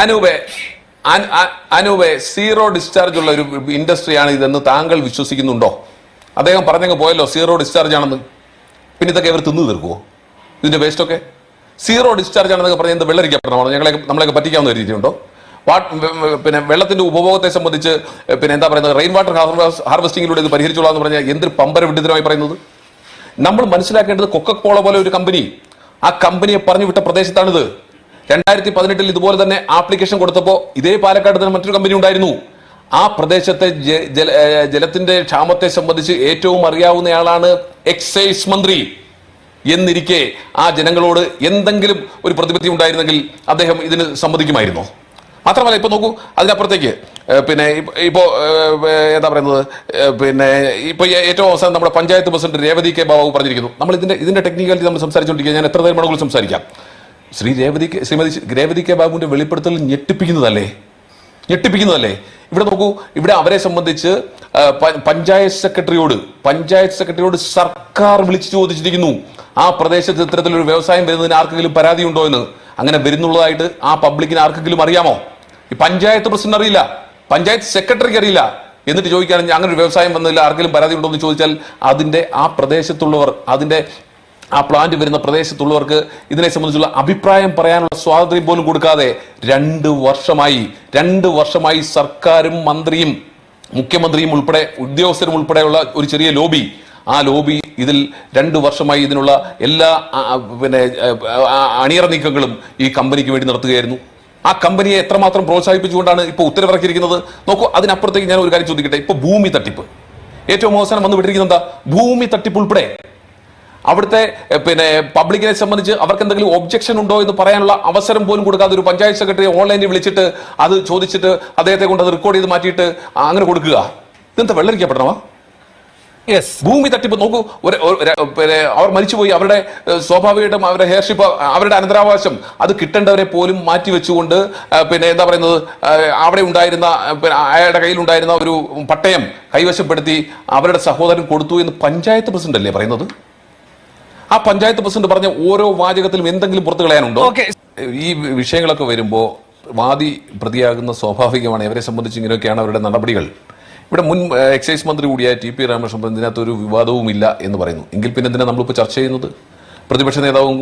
അനൂപെ അനൂപെ zero discharge ഉള്ള ഒരു ഇൻഡസ്ട്രിയാണ് ഇതെന്ന് താങ്കൾ വിശ്വസിക്കുന്നുണ്ടോ? അദ്ദേഹം പറഞ്ഞങ്ങ് പോയല്ലോ സീറോ ഡിസ്ചാർജ് ആണെന്ന്. പിന്നെ ഇതൊക്കെ ഇവർ തിന്നു തീർക്കുമോ ഇതിന്റെ വേസ്റ്റ് ഒക്കെ? സീറോ ഡിസ്ചാർജ് ആണെന്നൊക്കെ പറഞ്ഞ് എന്ത് വെള്ളരിക്കപ്പെടണോ ഞങ്ങളെ നമ്മളെയൊക്കെ പറ്റിക്കാവുന്ന രീതിയുണ്ടോ? വാട്ട് പിന്നെ വെള്ളത്തിന്റെ ഉപഭോഗത്തെ സംബന്ധിച്ച് പിന്നെ എന്താ പറയുന്നത്? റെയിൻ വാട്ടർ ഹാർവെസ്റ്റിംഗിലൂടെ ഇത് പരിഹരിച്ചോളാം എന്ന് പറഞ്ഞാൽ എന്തൊരു പമ്പര വിഡിതരമായി പറയുന്നത്? നമ്മൾ മനസ്സിലാക്കേണ്ടത് കൊക്കക്കോള പോലെ ഒരു കമ്പനി ആ കമ്പനിയെ പറഞ്ഞു വിട്ട പ്രദേശത്താണിത്. രണ്ടായിരത്തി പതിനെട്ടിൽ ഇതുപോലെ തന്നെ ആപ്ലിക്കേഷൻ കൊടുത്തപ്പോൾ ഇതേ പാലക്കാട് തന്നെ മറ്റൊരു കമ്പനി ഉണ്ടായിരുന്നു. ആ പ്രദേശത്തെ ജലത്തിന്റെ ക്ഷാമത്തെ സംബന്ധിച്ച് ഏറ്റവും അറിയാവുന്നയാളാണ് എക്സൈസ് മന്ത്രി എന്നിരിക്കെ ആ ജനങ്ങളോട് എന്തെങ്കിലും ഒരു പ്രതിപത്തി ഉണ്ടായിരുന്നെങ്കിൽ അദ്ദേഹം ഇതിന് സമ്മതിക്കുമായിരുന്നോ. മാത്രമല്ല ഇപ്പൊ നോക്കൂ അതിനപ്പുറത്തേക്ക് പിന്നെ ഇപ്പ- എന്താ പറയുന്നത് പിന്നെ ഇപ്പൊ ഏറ്റവും അവസാനം നമ്മുടെ പഞ്ചായത്ത് പ്രസിഡന്റ് രേവതി കെ ബാബു പറഞ്ഞിരിക്കുന്നു. നമ്മൾ ഇതിന്റെ ഇതിന്റെ ടെക്നിക്കാലിറ്റി നമ്മൾ സംസാരിച്ചുകൊണ്ടിരിക്കുക ഞാൻ എത്ര നേരം വേണമെങ്കിലും സംസാരിക്കാം. ശ്രീ രേവതി ശ്രീമതി രേവതി കെ ബാബുവിന്റെ വെളിപ്പെടുത്തൽ ഞെട്ടിപ്പിക്കുന്നതല്ലേ? ഞെട്ടിപ്പിക്കുന്നതല്ലേ? ഇവിടെ നോക്കൂ ഇവിടെ അവരെ സംബന്ധിച്ച് പഞ്ചായത്ത് സെക്രട്ടറിയോട് പഞ്ചായത്ത് സെക്രട്ടറിയോട് സർക്കാർ വിളിച്ചു ചോദിച്ചിരിക്കുന്നു. ആ പ്രദേശത്ത് ഇത്തരത്തിലൊരു വ്യവസായം വരുന്നതിന് ആർക്കെങ്കിലും പരാതി ഉണ്ടോ എന്ന്? അങ്ങനെ വരുന്നുള്ളതായിട്ട് ആ പബ്ലിക്കിന് ആർക്കെങ്കിലും അറിയാമോ? ഈ പഞ്ചായത്ത് പ്രസിഡന്റ് അറിയില്ല പഞ്ചായത്ത് സെക്രട്ടറിക്ക് അറിയില്ല. എന്നിട്ട് ചോദിക്കുകയാണെങ്കിൽ അങ്ങനെ ഒരു വ്യവസായം വന്നതിൽ ആർക്കെങ്കിലും പരാതി ഉണ്ടോ എന്ന് ചോദിച്ചാൽ അതിന്റെ ആ പ്രദേശത്തുള്ളവർ അതിന്റെ ആ പ്ലാന്റ് വരുന്ന പ്രദേശത്തുള്ളവർക്ക് ഇതിനെ സംബന്ധിച്ചുള്ള അഭിപ്രായം പറയാനുള്ള സ്വാതന്ത്ര്യം പോലും കൊടുക്കാതെ രണ്ട് വർഷമായി രണ്ട് വർഷമായി സർക്കാരും മന്ത്രിയും മുഖ്യമന്ത്രിയും ഉൾപ്പെടെ ഉദ്യോഗസ്ഥരും ഉൾപ്പെടെയുള്ള ഒരു ചെറിയ ലോബി ആ ലോബി ഇതിൽ രണ്ട് വർഷമായി ഇതിനുള്ള എല്ലാ പിന്നെ അണിയറ നീക്കങ്ങളും ഈ കമ്പനിക്ക് വേണ്ടി നടത്തുകയായിരുന്നു. ആ കമ്പനിയെ എത്രമാത്രം പ്രോത്സാഹിപ്പിച്ചുകൊണ്ടാണ് ഇപ്പോൾ ഉത്തരവിറക്കിയിരിക്കുന്നത്? നോക്കൂ അതിനപ്പുറത്തേക്ക് ഞാൻ ഒരു കാര്യം ചോദിക്കട്ടെ. ഇപ്പോൾ ഭൂമി തട്ടിപ്പ്. ഏറ്റവും അവസാനം വന്ന് വിട്ടിരിക്കുന്നത് എന്താ? ഭൂമി തട്ടിപ്പ് ഉൾപ്പെടെ. അവിടുത്തെ പിന്നെ പബ്ലിക്കിനെ സംബന്ധിച്ച് അവർക്ക് എന്തെങ്കിലും ഒബ്ജക്ഷൻ ഉണ്ടോ എന്ന് പറയാനുള്ള അവസരം പോലും കൊടുക്കാതെ ഒരു പഞ്ചായത്ത് സെക്രട്ടറി ഓൺലൈനിൽ വിളിച്ചിട്ട് അത് ചോദിച്ചിട്ട് അദ്ദേഹത്തെ കൊണ്ട് അത് റെക്കോർഡ് ചെയ്ത് മാറ്റിയിട്ട് അങ്ങനെ കൊടുക്കുക. ഇതെന്താ വെള്ളരിക്കപ്പെടണമോ യെസ് ഭൂമി തട്ടിപ്പ് നോക്കൂ. പിന്നെ അവർ മരിച്ചുപോയി. അവരുടെ സ്വാഭാവികമായിട്ടും അവരുടെ ഹെയർഷിപ്പ് അവരുടെ അനന്തരാവകാശം അത് കിട്ടേണ്ടവരെ പോലും മാറ്റി വെച്ചുകൊണ്ട് പിന്നെ എന്താ പറയുന്നത് അവിടെ ഉണ്ടായിരുന്ന അയാളുടെ കയ്യിൽ ഉണ്ടായിരുന്ന ഒരു പട്ടയം കൈവശപ്പെടുത്തി അവരുടെ സഹോദരൻ കൊടുത്തു എന്ന് പഞ്ചായത്ത് പ്രസിഡന്റ് അല്ലേ പറയുന്നത്? ആ പഞ്ചായത്ത് പ്രസിഡന്റ് പറഞ്ഞ ഓരോ വാചകത്തിലും എന്തെങ്കിലും പുറത്തു കളയാനുണ്ടോ. ഈ വിഷയങ്ങളൊക്കെ വരുമ്പോൾ വാദി പ്രതിയാകുന്ന സ്വാഭാവികമാണ്. ഇവരെ സംബന്ധിച്ച് ഇങ്ങനെയൊക്കെയാണ് അവരുടെ നടപടികൾ. ഇവിടെ മുൻ എക്സൈസ് മന്ത്രി കൂടിയായ ടി പി രാമകൃഷ്ണൻ ഇതിനകത്ത് ഒരു വിവാദവുമില്ല എന്ന് പറയുന്നു. എങ്കിൽ പിന്നെ ഇതിനെ നമ്മളിപ്പോൾ ചർച്ച ചെയ്യുന്നത്? പ്രതിപക്ഷ നേതാവും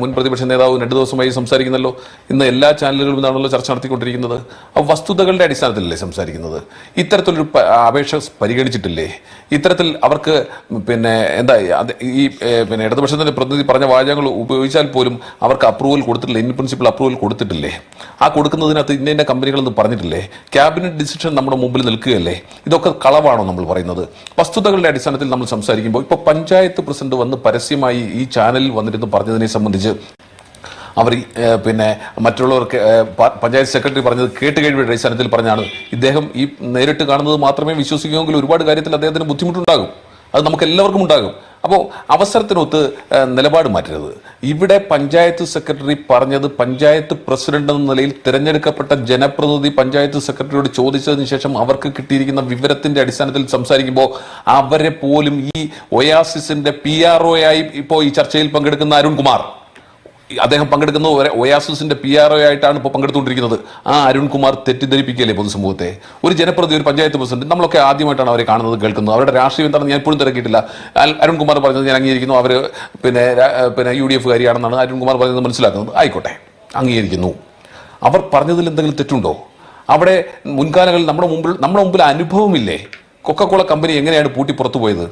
മുൻ പ്രതിപക്ഷ നേതാവും രണ്ടു ദിവസമായി സംസാരിക്കുന്നല്ലോ. ഇന്ന് എല്ലാ ചാനലുകളും ഇതാണല്ലോ ചർച്ച നടത്തിക്കൊണ്ടിരിക്കുന്നത്. ആ വസ്തുതകളുടെ അടിസ്ഥാനത്തിലല്ലേ സംസാരിക്കുന്നത്? ഇത്തരത്തിലൊരു അപേക്ഷ പരിഗണിച്ചിട്ടില്ലേ? ഇത്തരത്തിൽ അവർക്ക് പിന്നെ എന്താ ഈ പിന്നെ ഇടതുപക്ഷത്തിന്റെ പ്രതിനിധി പറഞ്ഞ വാചകങ്ങൾ ഉപയോഗിച്ചാൽ പോലും അവർക്ക് അപ്രൂവൽ കൊടുത്തിട്ടില്ല ഇൻ പ്രിൻസിപ്പിൾ അപ്രൂവൽ കൊടുത്തിട്ടില്ലേ? ആ കൊടുക്കുന്നതിനകത്ത് ഇന്ന ഇന്ന കമ്പനികളെന്ന് പറഞ്ഞിട്ടില്ലേ? ക്യാബിനറ്റ് ഡിസിഷൻ നമ്മുടെ മുമ്പിൽ നിൽക്കുകയല്ലേ? ഇതൊക്കെ കളവാണോ നമ്മൾ പറയുന്നത്? വസ്തുതകളുടെ അടിസ്ഥാനത്തിൽ നമ്മൾ സംസാരിക്കുമ്പോൾ ഇപ്പോൾ പഞ്ചായത്ത് പ്രസിഡന്റ് വന്ന് പരസ്യമായി ഈ ചാനലിൽ വന്നിരുന്നു പറഞ്ഞതിനെ സംബന്ധിച്ച് അവർ പിന്നെ മറ്റുള്ളവർക്ക് പഞ്ചായത്ത് സെക്രട്ടറി പറഞ്ഞത് കേട്ട് കഴിവിയുടെ അടിസ്ഥാനത്തിൽ പറഞ്ഞാണ്. ഇദ്ദേഹം ഈ നേരിട്ട് കാണുന്നത് മാത്രമേ വിശ്വസിക്കുമെങ്കിൽ ഒരുപാട് കാര്യത്തിൽ അദ്ദേഹത്തിന് ബുദ്ധിമുട്ടുണ്ടാകും. അത് നമുക്ക് എല്ലാവർക്കും ഉണ്ടാകും. അപ്പോൾ അവസരത്തിനൊത്ത് നിലപാട് മാറ്റരുത്. ഇവിടെ പഞ്ചായത്ത് സെക്രട്ടറി പറഞ്ഞത് പഞ്ചായത്ത് പ്രസിഡന്റ് എന്ന നിലയിൽ തിരഞ്ഞെടുക്കപ്പെട്ട ജനപ്രതിനിധി പഞ്ചായത്ത് സെക്രട്ടറിയോട് ചോദിച്ചതിന് ശേഷം അവർക്ക് കിട്ടിയിരിക്കുന്ന വിവരത്തിന്റെ അടിസ്ഥാനത്തിൽ സംസാരിക്കുമ്പോൾ അവരെ പോലും ഈ ഒയാസിസിന്റെ പി ആർ ഒ ആയി ഇപ്പോൾ ഈ ചർച്ചയിൽ പങ്കെടുക്കുന്ന അരുൺകുമാർ അദ്ദേഹം പങ്കെടുക്കുന്ന ഒയാസിന്റെ പി ആർ ഒ ആയിട്ടാണ് ഇപ്പോൾ പങ്കെടുത്തുകൊണ്ടിരിക്കുന്നത്. ആ അരുൺകുമാർ തെറ്റിദ്ധരിപ്പിക്കുകയല്ലേ പൊതുസമൂഹത്തെ? ഒരു ജനപ്രതി ഒരു പഞ്ചായത്ത് പ്രസിഡന്റ് നമ്മളൊക്കെ ആദ്യമായിട്ടാണ് അവരെ കാണുന്നത് കേൾക്കുന്നത്. അവരുടെ രാഷ്ട്രീയം എന്താണെന്ന് ഞാൻ ഇപ്പോഴും തിരക്കിയിട്ടില്ല. അരുൺകുമാർ പറഞ്ഞത് ഞാൻ അംഗീകരിക്കുന്നു. അവർ പിന്നെ പിന്നെ യു ഡി എഫ് കാരിയാണെന്നാണ് അരുൺകുമാർ പറഞ്ഞത് മനസ്സിലാക്കുന്നത്. ആയിക്കോട്ടെ. അംഗീകരിക്കുന്നു. അവർ പറഞ്ഞതിൽ എന്തെങ്കിലും തെറ്റുണ്ടോ? അവിടെ മുൻകാലങ്ങളിൽ നമ്മുടെ മുമ്പിൽ നമ്മുടെ മുമ്പിൽ അനുഭവമില്ലേ? കൊക്കക്കോള കമ്പനി എങ്ങനെയാണ് പൂട്ടി പുറത്തു പോയത്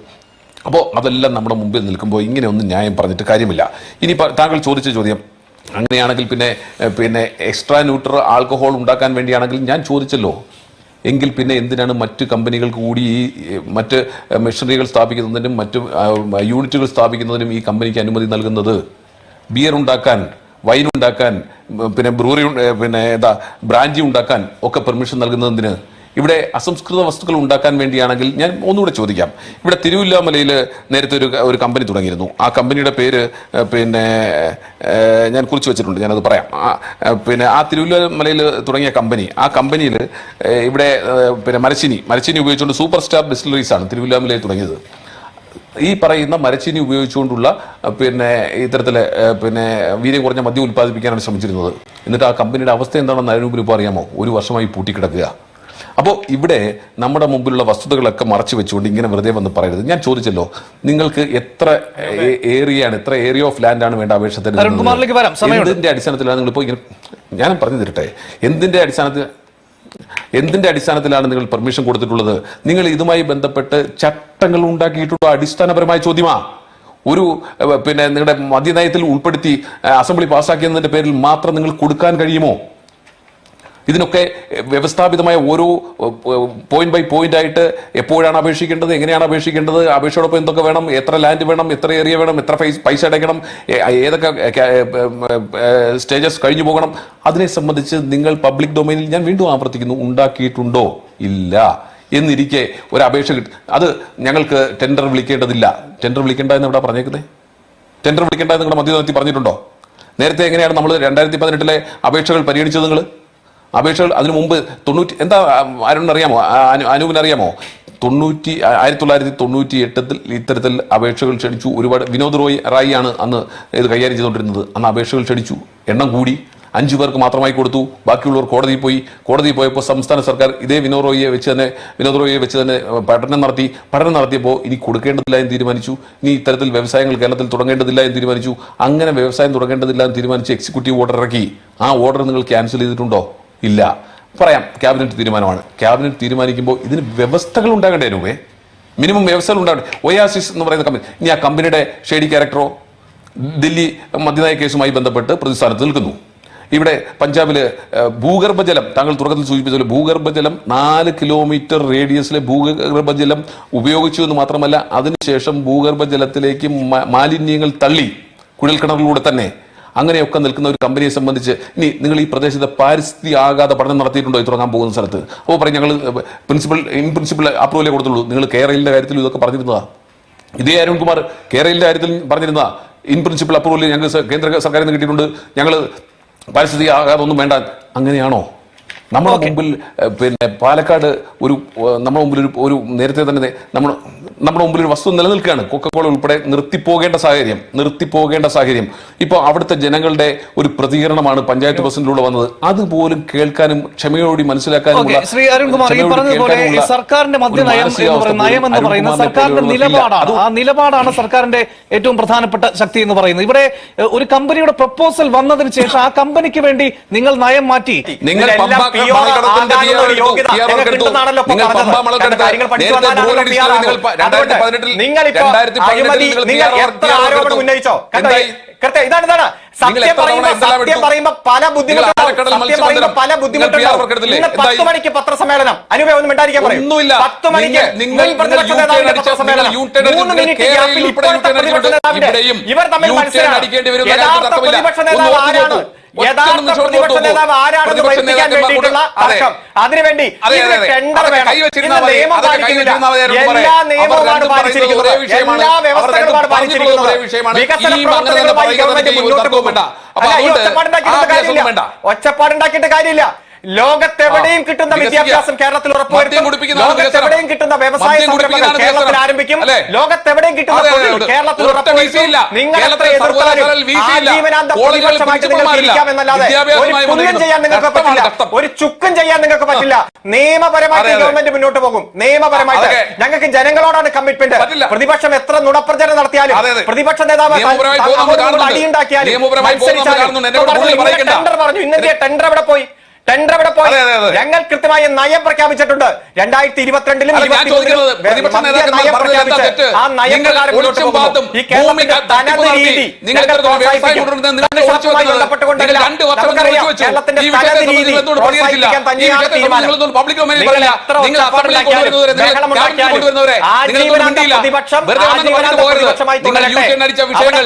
അപ്പോൾ അതെല്ലാം നമ്മുടെ മുമ്പിൽ നിൽക്കുമ്പോൾ ഇങ്ങനെ ഒന്നും ന്യായം പറഞ്ഞിട്ട് കാര്യമില്ല. ഇനി താങ്കൾ ചോദിച്ച ചോദ്യം അങ്ങനെയാണെങ്കിൽ പിന്നെ പിന്നെ എക്സ്ട്രാ ന്യൂട്രൽ ആൽക്കഹോൾ ഉണ്ടാക്കാൻ വേണ്ടിയാണെങ്കിൽ ഞാൻ ചോദിച്ചല്ലോ. എങ്കിൽ പിന്നെ എന്തിനാണ് മറ്റ് കമ്പനികൾക്ക് കൂടി ഈ മറ്റ് മെഷീനറികൾ സ്ഥാപിക്കുന്നതിനും മറ്റ് യൂണിറ്റുകൾ സ്ഥാപിക്കുന്നതിനും ഈ കമ്പനിക്ക് അനുമതി നൽകുന്നത്? ബിയർ ഉണ്ടാക്കാൻ വൈൻ ഉണ്ടാക്കാൻ പിന്നെ ബ്രൂറി പിന്നെ എന്താ ബ്രാഞ്ചി ഉണ്ടാക്കാൻ ഒക്കെ പെർമിഷൻ നൽകുന്നതിന് ഇവിടെ അസംസ്കൃത വസ്തുക്കൾ ഉണ്ടാക്കാൻ വേണ്ടിയാണെങ്കിൽ ഞാൻ ഒന്നുകൂടെ ചോദിക്കാം. ഇവിടെ തിരുവില്ലാമലയിൽ നേരത്തെ ഒരു ഒരു കമ്പനി തുടങ്ങിയിരുന്നു. ആ കമ്പനിയുടെ പേര് പിന്നെ ഞാൻ കുറിച്ച് വെച്ചിട്ടുണ്ട്. ഞാനത് പറയാം. പിന്നെ ആ തിരുവില്ലാമലയിൽ തുടങ്ങിയ കമ്പനി ആ കമ്പനിയിൽ ഇവിടെ പിന്നെ മരച്ചിനി മരച്ചിനി ഉപയോഗിച്ചുകൊണ്ട് സൂപ്പർ സ്റ്റാർ ഡിസ്റ്റിലറീസ് ആണ് തിരുവില്ലാമലയിൽ തുടങ്ങിയത്. ഈ പറയുന്ന മരച്ചിനി ഉപയോഗിച്ചുകൊണ്ടുള്ള പിന്നെ ഇത്തരത്തിലെ പിന്നെ വീര്യം കുറഞ്ഞ മദ്യം ഉൽപ്പാദിപ്പിക്കാനാണ് ശ്രമിച്ചിരുന്നത്. എന്നിട്ട് ആ കമ്പനിയുടെ അവസ്ഥ എന്താണെന്ന് അതിന് ഇപ്പോൾ അറിയാമോ? ഒരു വർഷമായി പൂട്ടിക്കിടക്കുക. അപ്പോൾ ഇവിടെ നമ്മുടെ മുമ്പിലുള്ള വസ്തുതകളൊക്കെ മറച്ചു വെച്ചുകൊണ്ട് ഇങ്ങനെ വെറുതെ വന്ന് പറയരുത്. ഞാൻ ചോദിച്ചല്ലോ നിങ്ങൾക്ക് എത്ര ഏരിയയാണ് എത്ര ഏരിയ ഓഫ് ലാൻഡ് ആണ് വേണ്ട അപേക്ഷ എന്തിന്റെ അടിസ്ഥാനത്തിലാണ് നിങ്ങൾ ഇപ്പോൾ ഞാൻ പറഞ്ഞു തരട്ടെ. എന്തിന്റെ അടിസ്ഥാനത്തിൽ എന്തിന്റെ അടിസ്ഥാനത്തിലാണ് നിങ്ങൾ പെർമിഷൻ കൊടുത്തിട്ടുള്ളത്? നിങ്ങൾ ഇതുമായി ബന്ധപ്പെട്ട് ചട്ടങ്ങൾ ഉണ്ടാക്കിയിട്ടുള്ള അടിസ്ഥാനപരമായ ചോദ്യമാ. ഒരു പിന്നെ നിങ്ങളുടെ മദ്യനയത്തിൽ ഉൾപ്പെടുത്തി അസംബ്ലി പാസ്സാക്കിയതിന്റെ പേരിൽ മാത്രം നിങ്ങൾ കൊടുക്കാൻ കഴിയുമോ? ഇതിനൊക്കെ വ്യവസ്ഥാപിതമായ ഓരോ പോയിന്റ് ബൈ പോയിന്റ് ആയിട്ട് എപ്പോഴാണ് അപേക്ഷിക്കേണ്ടത് എങ്ങനെയാണ് അപേക്ഷിക്കേണ്ടത് അപേക്ഷയോടൊപ്പം എന്തൊക്കെ വേണം എത്ര ലാൻഡ് വേണം എത്ര ഏരിയ വേണം എത്ര പൈസ അടയ്ക്കണം ഏതൊക്കെ സ്റ്റേജസ് കഴിഞ്ഞു പോകണം. അതിനെ സംബന്ധിച്ച് നിങ്ങൾ പബ്ലിക് ഡൊമൈനിൽ ഞാൻ വീണ്ടും ആവർത്തിക്കുന്നു ഉണ്ടാക്കിയിട്ടുണ്ടോ? ഇല്ല. എന്നിരിക്കെ ഒരു അപേക്ഷ അത് ഞങ്ങൾക്ക് ടെൻഡർ വിളിക്കേണ്ടതില്ല. ടെൻഡർ വിളിക്കേണ്ട എന്ന് ഇവിടെ പറഞ്ഞേക്കുന്നത് ടെൻഡർ വിളിക്കേണ്ട എന്ന് നിങ്ങളുടെ മധ്യനത്തി പറഞ്ഞിട്ടുണ്ടോ? നേരത്തെ എങ്ങനെയാണ് നമ്മൾ രണ്ടായിരത്തി പതിനെട്ടിലെ അപേക്ഷകൾ പരിഗണിച്ചത് നിങ്ങൾ അപേക്ഷകൾ അതിനു മുമ്പ് തൊണ്ണൂറ്റി എന്താ ആരോട് അറിയാമോ? അനു അറിയാമോ? തൊണ്ണൂറ്റി ആയിരത്തി തൊള്ളായിരത്തി തൊണ്ണൂറ്റി എട്ടത്തിൽ ഇത്തരത്തിൽ അപേക്ഷകൾ ക്ഷണിച്ചു. ഒരുപാട് വിനോദ് റോയ് റായി ആണ് അന്ന് ഇത് കൈകാര്യം ചെയ്തുകൊണ്ടിരുന്നത്. അന്ന് അപേക്ഷകൾ ക്ഷണിച്ചു. എണ്ണം കൂടി. അഞ്ചു പേർക്ക് മാത്രമായി കൊടുത്തു. ബാക്കിയുള്ളവർ കോടതിയിൽ പോയി. കോടതിയിൽ പോയപ്പോൾ സംസ്ഥാന സർക്കാർ ഇതേ വിനോദ് റോയിയെ വെച്ച് തന്നെ വിനോദ് റോയിയെ വെച്ച് തന്നെ പഠനം നടത്തി. പഠനം നടത്തിയപ്പോൾ ഇനി കൊടുക്കേണ്ടതില്ല എന്ന് തീരുമാനിച്ചു. ഇനി ഇത്തരത്തിൽ വ്യവസായങ്ങൾ കേരളത്തിൽ തുടങ്ങേണ്ടതില്ല എന്ന് തീരുമാനിച്ചു. അങ്ങനെ വ്യവസായം തുടങ്ങേണ്ടതില്ല എന്ന് തീരുമാനിച്ച് എക്സിക്യൂട്ടീവ് ഓർഡർ ഇറക്കി. ആ ഓർഡർ നിങ്ങൾ ക്യാൻസൽ ചെയ്തിട്ടുണ്ടോ? ഇല്ല. പറയാം ക്യാബിനറ്റ് തീരുമാനമാണ്. ക്യാബിനറ്റ് തീരുമാനിക്കുമ്പോൾ ഇതിന് വ്യവസ്ഥകൾ ഉണ്ടാകണ്ടേ രൂപേ മിനിമം വ്യവസ്ഥകൾ ഉണ്ടാകട്ടെ ഒയാസിസ് എന്ന് പറയുന്ന കമ്പനി ഇനി ആ കമ്പനിയുടെ ഷെയ്ഡി ക്യാരക്ടറോ ദില്ലി മദ്യനയ കേസുമായി ബന്ധപ്പെട്ട് പ്രതിസ്ഥാനത്ത് നിൽക്കുന്നു. ഇവിടെ പഞ്ചാബിൽ ഭൂഗർഭജലം താങ്കൾ തുടക്കത്തിൽ സൂചിപ്പിച്ച പോലെ ഭൂഗർഭജലം നാല് കിലോമീറ്റർ റേഡിയസിലെ ഭൂഗർഭജലം ഉപയോഗിച്ചു എന്ന് മാത്രമല്ല അതിനുശേഷം ഭൂഗർഭജലത്തിലേക്ക് മാലിന്യങ്ങൾ തള്ളി കുഴൽക്കിണറിലൂടെ തന്നെ അങ്ങനെയൊക്കെ നിൽക്കുന്ന ഒരു കമ്പനിയെ സംബന്ധിച്ച് ഇനി നിങ്ങൾ ഈ പ്രദേശത്തെ പാരിസ്ഥിതി ആകാതെ പഠനം നടത്തിയിട്ടുണ്ടോ ഈ തുടങ്ങാൻ പോകുന്ന സ്ഥലത്ത്? അപ്പോൾ പറയും ഞങ്ങൾ പ്രിൻസിപ്പൽ ഇൻ പ്രിൻസിപ്പൽ അപ്രൂവലേ കൊടുത്തുള്ളൂ. നിങ്ങൾ കേരളിന്റെ കാര്യത്തിൽ ഇതൊക്കെ പറഞ്ഞിരുന്നതാ. ഇതേ അരുൺകുമാർ കേരളിന്റെ കാര്യത്തിൽ പറഞ്ഞിരുന്ന ഇൻ പ്രിൻസിപ്പൽ അപ്രൂവൽ ഞങ്ങൾ കേന്ദ്ര സർക്കാരിൽ നിന്ന് കിട്ടിയിട്ടുണ്ട്. ഞങ്ങൾ പരിസ്ഥിതി ആകാതെ ഒന്നും വേണ്ട. അങ്ങനെയാണോ? നമ്മുടെ മുമ്പിൽ പിന്നെ പാലക്കാട് ഒരു നമ്മുടെ മുമ്പിൽ ഒരു ഒരു നേരത്തെ തന്നെ നമ്മൾ നമ്മുടെ മുമ്പിൽ ഒരു വസ്തു നിലനിൽക്കുകയാണ്. കൊക്കക്കോള ഉൾപ്പെടെ നിർത്തിപ്പോകേണ്ട സാഹചര്യം നിർത്തിപ്പോകേണ്ട സാഹചര്യം. ഇപ്പോൾ അവിടുത്തെ ജനങ്ങളുടെ ഒരു പ്രതികരണമാണ് പഞ്ചായത്ത് പ്രസിഡന്റിലൂടെ വന്നത്. അതുപോലും കേൾക്കാനും ക്ഷമയോടി മനസ്സിലാക്കാനും ശ്രീ അരുൺകുമാർ ഈ പറഞ്ഞതുപോലെ സർക്കാരിന്റെ പറയുന്ന നയം എന്ന് പറയുന്ന സർക്കാരിന്റെ നിലപാടാണ്. ആ നിലപാടാണ് സർക്കാരിന്റെ ഏറ്റവും പ്രധാനപ്പെട്ട ശക്തി എന്ന് പറയുന്നത്. ഇവിടെ ഒരു കമ്പനിയുടെ പ്രപ്പോസൽ വന്നതിന് ശേഷം ആ കമ്പനിക്ക് വേണ്ടി നിങ്ങൾ നയം മാറ്റി. നിങ്ങൾ നിങ്ങൾ ഉന്നയിച്ചോ? ഇതാണ് ഇതാണ്. സത്യം പറയുമ്പോ സത്യം? പറയുമ്പോ പല പല? ഇന്ന് പത്ത്? മണിക്ക് പത്രസമ്മേളനം. അനുവേ ഒന്നും മിണ്ടായിരിക്കാൻ പറയും. പത്ത് മണിക്ക് പ്രതിപക്ഷ നേതാവിന്റെ പത്രസമ്മേളനം. മൂന്ന് മിനിറ്റ് ഗ്യാപ്പിൽ ഇപ്പോഴത്തെ പ്രതിപക്ഷ. നേതാവിന്റെ ഇവർ തമ്മിൽ മനസ്സിലാക്കേണ്ടി വരും യഥാർത്ഥ. പ്രതിപക്ഷ നേതാവ് ആരാണ്? യഥാർത്ഥ നിമിഷം ഓർത്ത് പ്രതിപക്ഷ നോക്കൂ. നേതാവ് ആരാണെന്ന് പഠിപ്പിക്കാൻ വേണ്ടിയിട്ടുള്ള തർക്കം. അതിനുവേണ്ടി വേണം. നിയമം പാലിക്കുന്നില്ല ആരോടും എല്ലാ നിയമവുമാണ് പാലിച്ചിരിക്കുന്നത് എല്ലാ വ്യവസ്ഥകളുമാണ് പാലിച്ചിരിക്കുന്നത്. വികസന പ്രവർത്തനങ്ങളുമായി ഗവൺമെന്റ് മുന്നോട്ട് ഒച്ചപ്പാടുണ്ടാക്കിയിട്ട് കാര്യമില്ല. ലോകത്തെവിടെയും കിട്ടുന്ന. വിദ്യാഭ്യാസം കേരളത്തിൽ ഉറപ്പുവരുത്തും ലോകത്തെവിടെയും കിട്ടുന്ന വ്യവസായ സംരംഭങ്ങൾ കേരളത്തിൽ. ആരംഭിക്കും? ലോകത്തെവിടെയും കിട്ടുന്ന. കേരളത്തിൽ. ഉറപ്പുവരുത്തും. ഇരിക്കാമെന്നല്ലാതെ ഒരു പുല്ലും ചെയ്യാൻ നിങ്ങൾക്ക് പറ്റില്ല ഒരു ചുക്കും ചെയ്യാൻ നിങ്ങൾക്ക് പറ്റില്ല നിയമപരമായിട്ട്. ഗവൺമെന്റ് മുന്നോട്ട് പോകും നിയമപരമായിട്ട് ഞങ്ങൾക്ക് ജനങ്ങളോടാണ് കമ്മിറ്റ്മെന്റ് പ്രതിപക്ഷം എത്ര നുണപ്രചരണം നടത്തിയാലും. പ്രതിപക്ഷ നേതാവ്. അടിയുണ്ടാക്കിയാലും. ടെൻഡർ പറഞ്ഞു ഇന്നത്തെ ടെൻഡർ അവിടെ പോയി ടെൻഡർ എവിടെ പോയി. ഞങ്ങൾ കൃത്യമായ നയം പ്രഖ്യാപിച്ചിട്ടുണ്ട്. രണ്ടായിരത്തി ഇരുപത്തിരണ്ടിലും ആ നയം പ്രകാരം ഈ കേരളത്തിന്റെ തനത് രീതി. ബന്ധപ്പെട്ടുകൊണ്ടല്ല. നമുക്കറിയാം, തനത് രീതി പ്രോത്സാഹിപ്പിക്കാൻ തന്നെയാണ് തീരുമാനം.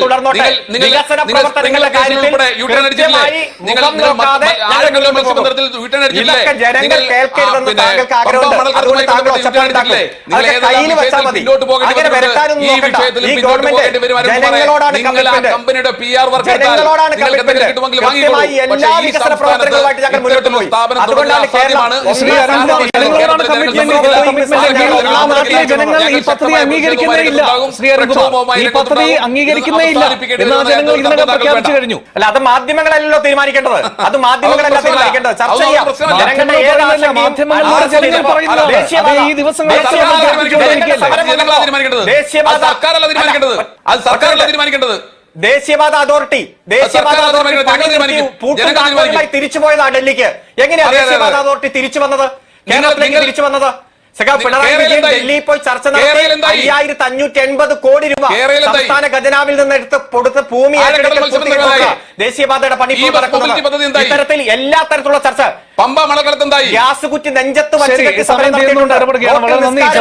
തുടർന്നോട്ടെ. വികസന പ്രവർത്തനങ്ങളുടെ കാര്യത്തിൽ കൃത്യമായി മുഖം നോക്കാതെ കമ്മിറ്റ്മെന്റ് കമ്പനിയുടെ പി ആർ വർക്ക് എല്ലാ വികസന പ്രവർത്തനങ്ങളുമായിട്ട് ഞങ്ങൾ മുന്നോട്ട് പോയി. അതുകൊണ്ടാണ് ജനങ്ങൾ ഈ പദ്ധതി അംഗീകരിക്കുന്നേ ഇല്ല. ശ്രീ അരുൺകുമാർ ഈ പദ്ധതി അംഗീകരിക്കുന്നേ ഇല്ല. എന്നാ ജനങ്ങൾ ഇതിനകം പ്രഖ്യാപിച്ചു കഴിഞ്ഞു. അല്ല അത് മാധ്യമങ്ങളല്ലല്ലോ തീരുമാനിക്കേണ്ടത് അത് മാധ്യമങ്ങളല്ല തീരുമാനിക്കേണ്ടത്. ചർച്ച ചെയ്യാം. തീരുമാനിക്കേണ്ടത്. ദേശീയപാത അതോറിറ്റി ദേശീയപാത അതോറിറ്റി. തിരിച്ചു പോയതാ ഡൽഹിക്ക്. എങ്ങനെയാ ദേശീയപാത അതോറിറ്റി തിരിച്ചു വന്നത്? കേരളത്തിലേക്ക് തിരിച്ചു വന്നത്? പിണറായി വിജയൻ ഡൽഹിയിൽ പോയി ചർച്ച നടത്തി? അയ്യായിരത്തി അഞ്ഞൂറ്റി എൺപത് കോടി രൂപ സംസ്ഥാന ഖജനാവിൽ നിന്ന് എടുത്ത് കൊടുത്ത് ഭൂമി ദേശീയപാതയുടെ പണി? ഇത്തരത്തിൽ എല്ലാ തരത്തിലുള്ള ചർച്ച. പമ്പ മണക്കടത്ത് ഗ്യാസ് കുറ്റി നെഞ്ചത്ത് വച്ച് സമരം നടത്തിയിട്ടുണ്ട്.